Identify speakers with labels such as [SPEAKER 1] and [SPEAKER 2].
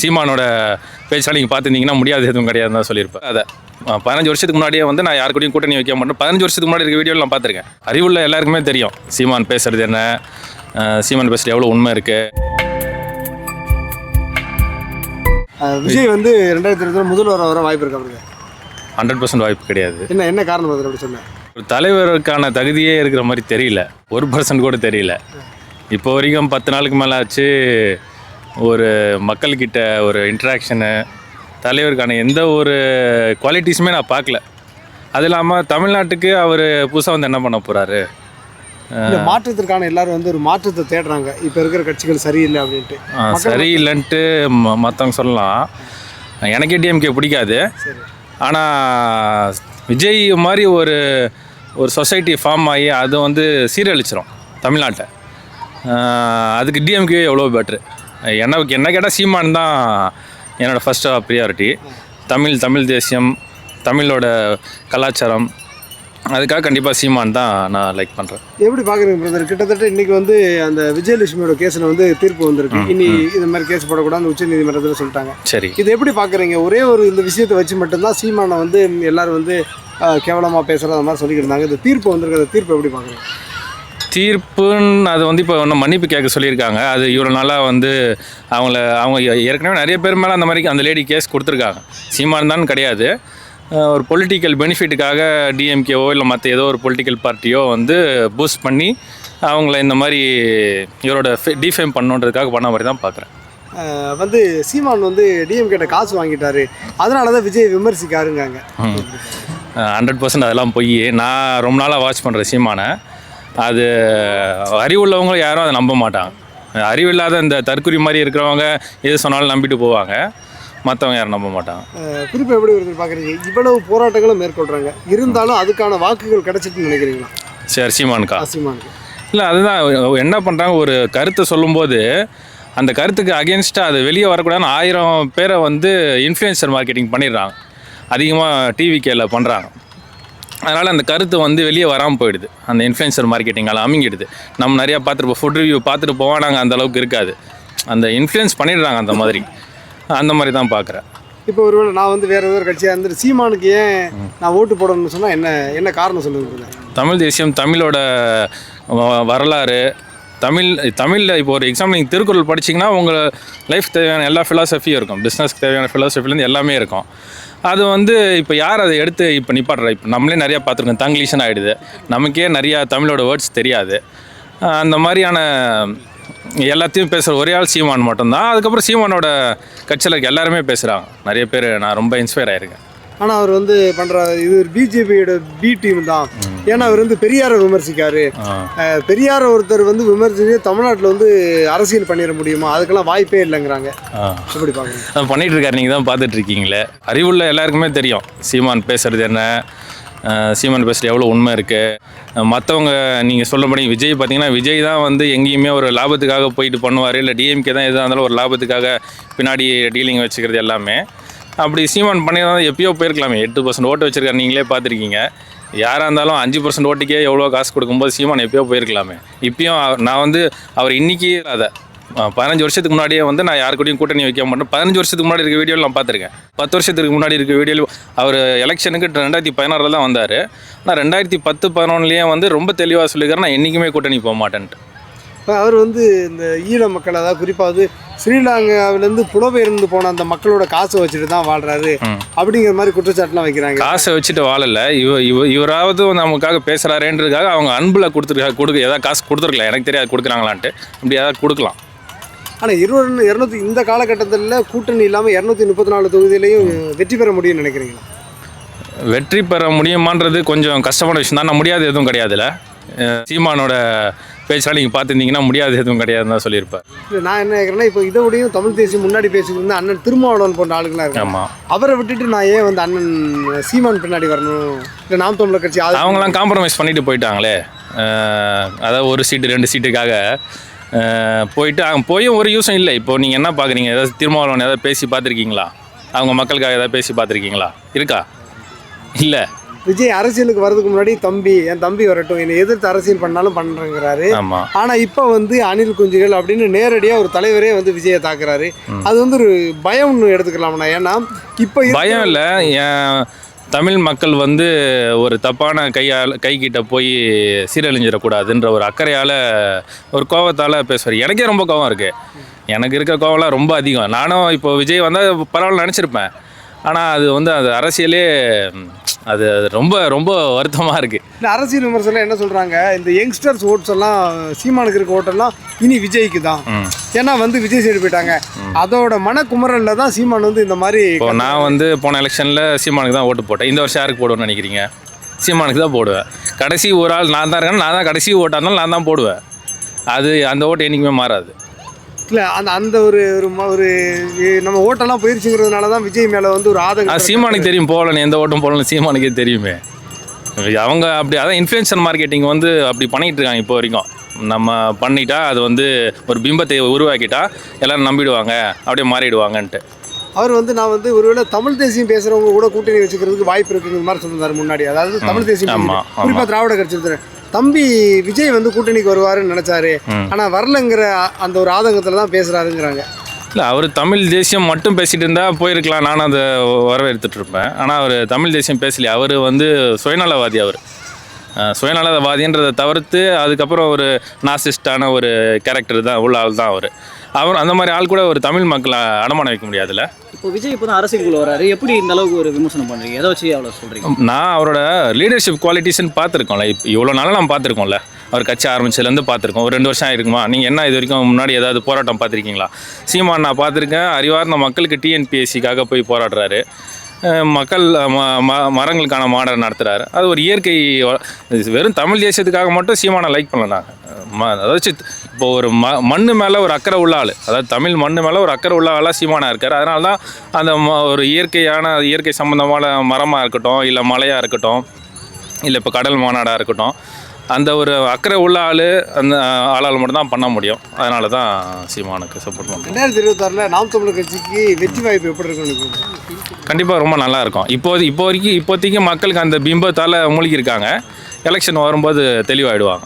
[SPEAKER 1] சீமானோட பேச்செல்லாம் நீங்கள் பார்த்துருந்தீங்கன்னா முடியாது எதுவும் கிடையாதுன்னு தான் சொல்லியிருப்பேன். அதை பதினஞ்சு வருஷத்துக்கு முன்னாடியே வந்து நான் யார் கூடயும் கூட்டணி வைக்க மாட்டேன். பதினஞ்சு வருஷத்துக்கு முன்னாடி இருக்க வீடியோவில் நான் பார்த்துருக்கேன். அறிவுள்ள எல்லாருக்குமே தெரியும். சீமான் பேசுறது என்ன? சீமான் பேசுறது எவ்வளோ உண்மை இருக்குது
[SPEAKER 2] விஜய் வந்து ரெண்டாயிரத்தி இருபத்தி முதல்வர் வர வாய்ப்பு இருக்கு அவருக்கு.
[SPEAKER 1] ஹண்ட்ரட் பர்சன்ட் வாய்ப்பு கிடையாது.
[SPEAKER 2] என்ன என்ன காரணம் அது அப்படி சொன்னேன்?
[SPEAKER 1] ஒரு தலைவருக்கான தகுதியே இருக்கிற மாதிரி தெரியல. ஒரு பர்சன்ட் கூட தெரியல. இப்போ வரைக்கும் பத்து நாளுக்கு மேலே ஆச்சு ஒரு மக்கள்கிட்ட ஒரு இன்ட்ராக்ஷனு தலைவருக்கான எந்த ஒரு குவாலிட்டிஸுமே நான் பார்க்கல. அது இல்லாமல் தமிழ்நாட்டுக்கு அவர் புதுசாக வந்து என்ன பண்ண போகிறாரு
[SPEAKER 2] இந்த மாற்றத்திற்கான எல்லாரும் வந்து ஒரு மாற்றத்தை தேடுறாங்க. இப்போ இருக்கிற கட்சிகள் சரியில்லை அப்படின்ட்டு.
[SPEAKER 1] சரியில்லைன்ட்டு ம மற்றவங்க சொல்லலாம். எனக்கே டிஎம்கே பிடிக்காது. ஆனால் விஜய் மாதிரி ஒரு ஒரு சொசைட்டி ஃபார்ம் ஆகி அது வந்து சீரழிச்சிரும் தமிழ்நாட்டை. அதுக்கு டிஎம்கே எவ்வளோ பெட்ரு என்ன என்ன கேட்டால் சீமான் தான் என்னோடய ஃபஸ்ட் ப்ரியாரிட்டி தமிழ் தமிழ் தேசியம் தமிழோட கலாச்சாரம். அதுக்காக கண்டிப்பாக சீமான் தான் நான் லைக் பண்ணுறேன்
[SPEAKER 2] எப்படி பார்க்குறீங்க பிரதர் கிட்டத்தட்ட இன்னைக்கு வந்து அந்த விஜயலட்சுமியோட கேஸில் வந்து தீர்ப்பு வந்திருக்கு. இனி இந்த மாதிரி கேஸ் போடக்கூடாதுன்னு உச்ச நீதிமன்றத்தில் சொல்லிட்டாங்க.
[SPEAKER 1] சரி.
[SPEAKER 2] இது எப்படி பார்க்குறீங்க ஒரே ஒரு இந்த விஷயத்தை வச்சு மட்டும்தான் சீமானை வந்து எல்லாரும் வந்து கேவலமாக பேசுகிற அந்த மாதிரி சொல்லிக்கிட்டு இருந்தாங்க. இந்த தீர்ப்பு வந்திருக்கு அந்த தீர்ப்பு எப்படி பார்க்குறீங்க
[SPEAKER 1] தீர்ப்புன்னு அது வந்து இப்போ ஒன்றும் மன்னிப்பு கேட்க சொல்லியிருக்காங்க. அது இவ்வளோ நாளாக வந்து அவங்கள அவங்க ஏற்கனவே நிறைய பேர் மேலே அந்த மாதிரி அந்த லேடி கேஸ் கொடுத்துருக்காங்க. சீமான் தான் கிடையாது. ஒரு பொலிட்டிக்கல் பெனிஃபிட்டுக்காக டிஎம்கேவோ இல்லை மற்ற ஏதோ ஒரு பொலிட்டிக்கல் பார்ட்டியோ வந்து பூஸ்ட் பண்ணி அவங்கள இந்த மாதிரி இவரோட டிஃபேம் பண்ணுன்றதுக்காக பண்ண மாதிரி தான் பார்க்குறேன்
[SPEAKER 2] வந்து சீமான் வந்து டிஎம் கிட்ட காசு வாங்கிட்டாரு. அதனால தான் விஜய் விமர்சிக்காருங்காங்க.
[SPEAKER 1] ஹண்ட்ரட் பர்சன்ட் அதெல்லாம் போய். நான் ரொம்ப நாளாக வாட்ச் பண்ணுறேன் சீமானை. அது அறிவுள்ளவங்க யாரும் அதை நம்ப மாட்டாங்க. அறிவில்லாத இந்த தற்குறி மாதிரி இருக்கிறவங்க எது சொன்னாலும் நம்பிட்டு போவாங்க. மற்றவங்க யாரும் நம்ப மாட்டாங்க.
[SPEAKER 2] அஹ் குறிப்பு எப்படி வருது பார்க்குறீங்க இவ்வளவு போராட்டங்களும் மேற்கொள்கிறாங்க இருந்தாலும் அதுக்கான வாக்குகள் கிடைச்சிட்டுன்னு நினைக்கிறீங்களா?
[SPEAKER 1] சரி சீமானுக்கா?
[SPEAKER 2] சீமானுக்கு.
[SPEAKER 1] இல்லை அதுதான். என்ன பண்ணுறாங்க ஒரு கருத்தை சொல்லும்போது அந்த கருத்துக்கு அகேன்ஸ்டாக அது வெளியே வரக்கூடாதுன்னு ஆயிரம் பேரை வந்து இன்ஃப்ளூயன்சர் மார்க்கெட்டிங் பண்ணிடுறாங்க. அதிகமாக டிவிகேல பண்ணுறாங்க அதனால் அந்த கருத்து வந்து வெளியே வராமல் போயிடுது. அந்த இன்ஃப்ளூயன்சர் மார்க்கெட்டிங்கால் அமுங்கிடுது. நம்ம நிறையா பார்த்துருப்போம் ஃபுட் ரிவ்யூ பார்த்துட்டு போவோம் நாங்கள் அந்த அளவுக்கு இருக்காது. அந்த இன்ஃப்ளூயன்ஸ் பண்ணிடுறாங்க அந்த மாதிரி. அந்த மாதிரி தான் பார்க்குறேன்.
[SPEAKER 2] இப்போ ஒருவேளை நான் வந்து வேற ஏதோ ஒரு கட்சியாக இருந்துட்டு சீமானுக்கு ஏன் நான் ஓட்டு போடணும்னு சொன்னால் என்ன என்ன காரணம் சொல்லுங்க
[SPEAKER 1] தமிழ் தேசியம் தமிழோட வ- வரலாறு தமிழ் தமிழில் இப்போ ஒரு எக்ஸாம்பிள் நீங்கள் திருக்குறள் படிச்சீங்கன்னா உங்கள் லைஃப் தேவையான எல்லா ஃபிலாசபியும் இருக்கும். பிஸ்னஸ்க்கு தேவையான ஃபிலாசபிலேருந்து எல்லாமே இருக்கும். அது வந்து இப்போ யார் அதை எடுத்து இப்போ நிப்பாட்டுறா? இப்போ நம்மளே நிறையா பார்த்துருக்கோம். தங்கிலீஷன் ஆகிடுது நமக்கே நிறையா தமிழோட வேர்ட்ஸ் தெரியாது. அந்த மாதிரியான எல்லாத்தையும் பேசுகிற ஒரே ஆள் சீமான் மட்டும்தான். அதுக்கப்புறம் சீமானோட கட்சியில் இருக்க எல்லாருமே பேசுகிறாங்க நிறைய பேர் நான் ரொம்ப இன்ஸ்பயர் ஆகிருக்கேன்
[SPEAKER 2] ஆனால் அவர் வந்து பண்ணுற இது பிஜேபியோட பி டீம் தான். ஏன்னா அவர் வந்து பெரியாரை விமர்சிக்காரு. பெரியார ஒருத்தர் வந்து விமர்சிச்சு தமிழ்நாட்டில் வந்து அரசியல் பண்ணிட முடியுமா? அதுக்கெல்லாம் வாய்ப்பே இல்லைங்கிறாங்க. பார்க்குறீங்க
[SPEAKER 1] அதான் பண்ணிட்டு இருக்காரு. நீங்கள் தான் பார்த்துட்டு இருக்கீங்களே. அறிவுள்ள எல்லாருக்குமே தெரியும். சீமான் பேசுறது என்ன? சீமான் பேசுகிறது எவ்வளோ உண்மை இருக்குது மற்றவங்க நீங்கள் சொல்லபடி விஜய் பார்த்தீங்கன்னா விஜய் தான் வந்து எங்கேயுமே ஒரு லாபத்துக்காக போயிட்டு பண்ணுவார். இல்லை டிஎம்கே தான் எதாக இருந்தாலும் ஒரு லாபத்துக்காக பின்னாடி டீலிங் வச்சுக்கிறது எல்லாமே. அப்படி சீமான் பண்ணியிருந்தா எப்பயோ போயிருக்கலாமே. எட்டு பர்சன்ட் ஓட்டு வச்சுருக்காரு. நீங்களே பார்த்துருக்கீங்க. யாராக இருந்தாலும் அஞ்சு பர்சன்ட் ஓட்டுக்கே எவ்வளோ காசு கொடுக்கும்போது சீமான் எப்பயோ போயிருக்கலாமே. இப்பயும் நான் வந்து அவர் இன்றைக்கி அதை பதினஞ்சு வருஷத்துக்கு முன்னாடியே வந்து நான் யார் கூடயும் கூட்டணி வைக்க மாட்டேன். பதினஞ்சு வருஷத்துக்கு முன்னாடி இருக்க வீடியோவில் நான் பார்த்துருக்கேன். பத்து வருஷத்துக்கு முன்னாடி இருக்க வீடியோவில் அவர் எலெக்ஷனுக்கு ரெண்டாயிரத்தி பதினாறில் தான் வந்தார். நான் ரெண்டாயிரத்தி பத்து பதினொன்றுலேயே வந்து ரொம்ப தெளிவாக சொல்லியிருக்கிறேன் நான் என்றைக்குமே கூட்டணி போக மாட்டேன்ட்டு.
[SPEAKER 2] அவர் வந்து இந்த ஈழ மக்கள் அதாவது குறிப்பாக வந்து ஸ்ரீலங்காவிலேருந்து புலம்பெயர்ந்து போன அந்த மக்களோட காசை வச்சுட்டு தான் வாழ்றாரு. அப்படிங்கிற மாதிரி குற்றச்சாட்டுலாம் வைக்கிறாங்க.
[SPEAKER 1] காசை வச்சுட்டு வாழல. இவ இவ இவராவது நமக்காக பேசுகிறாரேன்றதுக்காக அவங்க அன்பில் கொடுத்துருக்கா கொடுக்க ஏதாவது காசு கொடுத்துருக்கலாம் எனக்கு தெரியாது கொடுக்குறாங்களான்ட்டு. இப்படி ஏதாவது கொடுக்கலாம்.
[SPEAKER 2] ஆனால் இருநூறு இரநூத்தி இந்த காலகட்டத்தில் கூட்டணி இல்லாமல் இரநூத்தி முப்பத்தி நாலு தொகுதியிலையும் வெற்றி பெற முடியும்னு நினைக்கிறீங்களா?
[SPEAKER 1] வெற்றி பெற முடியுமான்றது கொஞ்சம் கஷ்டமான விஷயம் தான் முடியாது எதுவும் கிடையாதுல்ல சீமானோட பேச்செல்லாம் நீங்கள் பார்த்துருந்தீங்கன்னா முடியாது எதுவும் கிடையாதுன்னு தான் சொல்லியிருப்பேன்
[SPEAKER 2] இல்லை நான் என்ன கேட்குறேன்னா இப்போ இதை விடையும் தமிழ் தேசியம் முன்னாடி பேசிட்டு இருந்த அண்ணன் திருமாவளவன் போன்ற ஆளுங்களாம் இருக்காங்க.
[SPEAKER 1] ஆமாம்
[SPEAKER 2] அவரை விட்டுட்டு நான் ஏன் வந்து அண்ணன் சீமான் பின்னாடி வரணும்? இல்லை நாம் தமிழர் கட்சி
[SPEAKER 1] அவங்களாம் காம்ப்ரமைஸ் பண்ணிட்டு போயிட்டாங்களே. அதாவது ஒரு சீட்டு ரெண்டு சீட்டுக்காக போயிட்டு அவங்க போயும் ஒரு யூஸும் இல்லை. இப்போ நீங்கள் என்ன பார்க்குறீங்க? ஏதாவது திருமாவளவன் ஏதாவது பேசி பார்த்துருக்கீங்களா? அவங்க மக்களுக்காக ஏதாவது பேசி பார்த்துருக்கீங்களா? இருக்கா? இல்லை.
[SPEAKER 2] விஜய் அரசியலுக்கு வரதுக்கு முன்னாடி தம்பி என் தம்பி வரட்டும் என்னை எதிர்த்து அரசியல் பண்ணாலும் பண்ணுறேங்கிறாரு
[SPEAKER 1] ஆமாம்
[SPEAKER 2] ஆனால் இப்போ வந்து அனில் குஞ்சுகள் அப்படின்னு நேரடியாக ஒரு தலைவரே வந்து விஜயை தாக்குறாரு. அது வந்து ஒரு பயம்னு எடுத்துக்கலாம்ண்ணா. ஏன்னா இப்போ
[SPEAKER 1] பயம் இல்லை. என் தமிழ் மக்கள் வந்து ஒரு தப்பான கையால் கைகிட்ட போய் சீரழிஞ்சிடக்கூடாதுன்ற ஒரு அக்கறையால் ஒரு கோவத்தால் பேசுவார். எனக்கே ரொம்ப கோவம் இருக்குது எனக்கு இருக்க கோவம்லாம் ரொம்ப அதிகம். நானும் இப்போ விஜய் வந்தால் பரவாயில்ல நினச்சிருப்பேன். ஆனால் அது வந்து அது அரசியலே அது அது ரொம்ப ரொம்ப வருத்தமாக இருக்குது
[SPEAKER 2] இந்த அரசியல் விமர்சனம் என்ன சொல்கிறாங்க இந்த யங்ஸ்டர்ஸ் ஓட்ஸ் எல்லாம் சீமானுக்கு இருக்க ஓட்டெல்லாம் இனி விஜய்க்கு தான். ஏன்னா வந்து விஜய் சைடு போயிட்டாங்க. அதோட மனக்குமரல்ல தான் சீமான் வந்து இந்த மாதிரி
[SPEAKER 1] இப்போ நான் வந்து போன எலெக்ஷனில் சீமானுக்கு தான் ஓட்டு போட்டேன். இந்த வருஷம் யாருக்கு போடுவேன்னு நினைக்கிறீங்க? சீமானுக்கு தான் போடுவேன். கடைசி ஒரு ஆள் நான் தான் இருக்கேன். நான் தான் கடைசி ஓட்டாக இருந்தாலும் நான் தான் போடுவேன். அது அந்த ஓட்டு என்றைக்குமே மாறாது.
[SPEAKER 2] இல்லை அந்த அந்த ஒரு ஒரு ஒரு நம்ம ஓட்டெல்லாம் போயிருச்சுங்கிறதுனால தான் விஜய் மேலே வந்து ஒரு ஆதங்கம்
[SPEAKER 1] சீமானுக்கு தெரியும் போகலன்னு எந்த ஓட்டும் போகலன்னு சீமானுக்கே தெரியுமே. அவங்க அப்படி அதான் இன்ஃப்ளூயன்சர் மார்க்கெட்டிங் வந்து அப்படி பண்ணிகிட்டு இருக்காங்க இப்போ வரைக்கும். நம்ம பண்ணிட்டா அது வந்து ஒரு பிம்பத்தை உருவாக்கிட்டா எல்லாரும் நம்பிடுவாங்க அப்படியே மாறிடுவாங்கன்ட்டு.
[SPEAKER 2] அவர் வந்து நான் வந்து ஒருவேளை தமிழ் தேசியம் பேசுறவங்க கூட கூட்டணி வச்சுக்கிறதுக்கு வாய்ப்பு இருக்குங்கிற மாதிரி சொல்லியிருந்தாரு முன்னாடி. அதாவது தமிழ் தேசியம்
[SPEAKER 1] ஆமா,
[SPEAKER 2] பேசுறது.
[SPEAKER 1] ஆமா.
[SPEAKER 2] குறிப்பா திராவிட கட்சி தம்பி விஜய் வந்து கூட்டணிக்கு வருவாருன்னு நினைச்சாரு.
[SPEAKER 1] ம்.
[SPEAKER 2] ஆனா வரலங்கிற அந்த ஒரு ஆதங்கத்துல தான் பேசுறாருங்கிறாங்க.
[SPEAKER 1] இல்லை அவர் தமிழ் தேசியம் மட்டும் பேசிட்டு இருந்தால் போயிருக்கலாம். நானும் அதை வரவேற்றுட்டு இருப்பேன். ஆனால் அவர் தமிழ் தேசியம் பேசலையே. அவர் வந்து சுயநலவாதி அவர். சுயநலவாதின்றதை தவிர்த்து அதுக்கப்புறம் ஒரு நாசிஸ்டான ஒரு கேரக்டர் தான் உள்ள ஆள் தான் அவர். அவர் அந்த மாதிரி ஆள் கூட ஒரு தமிழ் மக்களை அடமானம் வைக்க முடியாதுல்ல?
[SPEAKER 3] இப்போ விஜய் இப்போ தான் அரசியலுக்குள்ள வராரு எப்படி இந்த அளவுக்கு ஒரு விமர்சனம் பண்றீங்க? எதை வச்சு அவ்வளோ சொல்றீங்க?
[SPEAKER 1] நான் அவரோட லீடர்ஷிப் குவாலிட்டிஸ்ன்னு பார்த்துருக்கோம்ல. இப்போ இவ்வளோ நாளாக நம்ம பார்த்துருக்கோம்ல. அவர் கட்சி ஆரம்பிச்சதுலேருந்து பார்த்துருக்கோம். ஒரு ரெண்டு வருஷம் ஆயிருக்குமா? நீங்கள் என்ன இது வரைக்கும் முன்னாடி ஏதாவது போராட்டம் பார்த்துருக்கீங்களா? சீமான் நான் பார்த்துருக்கேன். அறிவார்ந்த மக்களுக்கு டிஎன்பிஎஸ்சிக்காக போய் போராடுறாரு. மக்கள் ம ம- மரங்களுக்கான மாடல் நடத்துகிறாரு அது ஒரு இயற்கை வெறும் தமிழ் தேசியத்துக்காக மட்டும் சீமானை லைக் பண்ணலாம் ம அதாச்சு இப்போ ஒரு ம மண்ணு மேலே ஒரு அக்கறை உள்ள ஆள். அதாவது தமிழ் மண்ணு மேலே ஒரு அக்கறை உள்ள ஆளாக சீமானாக இருக்கார். அதனால தான் அந்த ம- ஒரு இயற்கையான இயற்கை சம்மந்தமான மரமாக இருக்கட்டும் இல்லை மலையாக இருக்கட்டும் இல்லை இப்போ கடல் மாநாடாக இருக்கட்டும் அந்த ஒரு அக்கறை உள்ள ஆள் அந்த ஆளால் மட்டும் தான் பண்ண முடியும். அதனால தான் சீமானுக்கு சப்போர்ட் பண்ணுறோம்
[SPEAKER 2] ரெண்டாயிரத்தி இருபத்தாறுல நாம் தமிழர் கட்சிக்கு வெற்றி வாய்ப்பு எப்படி இருக்குன்னு
[SPEAKER 1] கண்டிப்பாக ரொம்ப நல்லா இருக்கும். இப்போது இப்போ வரைக்கும் இப்போதைக்கு மக்களுக்கு அந்த பிம்பத்தால் மூழ்கி இருக்காங்க எலெக்ஷன் வரும்போது தெளிவாயிடுவாங்க.